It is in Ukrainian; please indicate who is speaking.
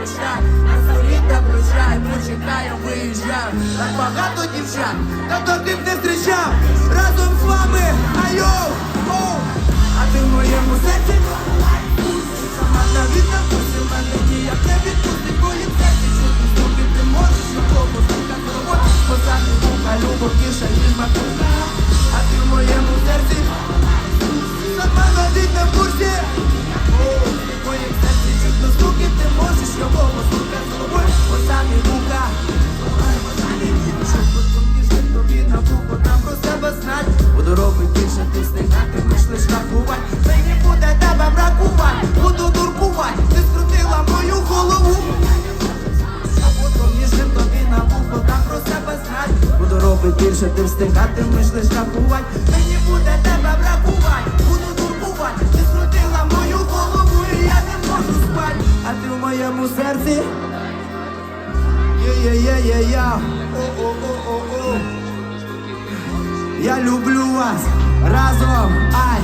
Speaker 1: прощай, на зорі та прощай, почекаю, виїжджав. Так багато дівчат, та то ти не зустрічав. Разом з вами, айо, оу, а ти в моєму серці сама на відносі мене ніяк не відпустить, бо їм серці чути ступі, ти можеш нікому слухати роботи, бо самі вуха любов тіша, ніж матуха, а ти в моєму серці сама навіть на курсі. Буду більше, ти встигатимеш лиш рахувати. Мені буде тебе бракувати, буду турбувати. Ти скрутила мою голову і я не можу спати. А ти в моєму серці? Є-є-є-є-я О-о-о-о-о. Я люблю вас разом. Ай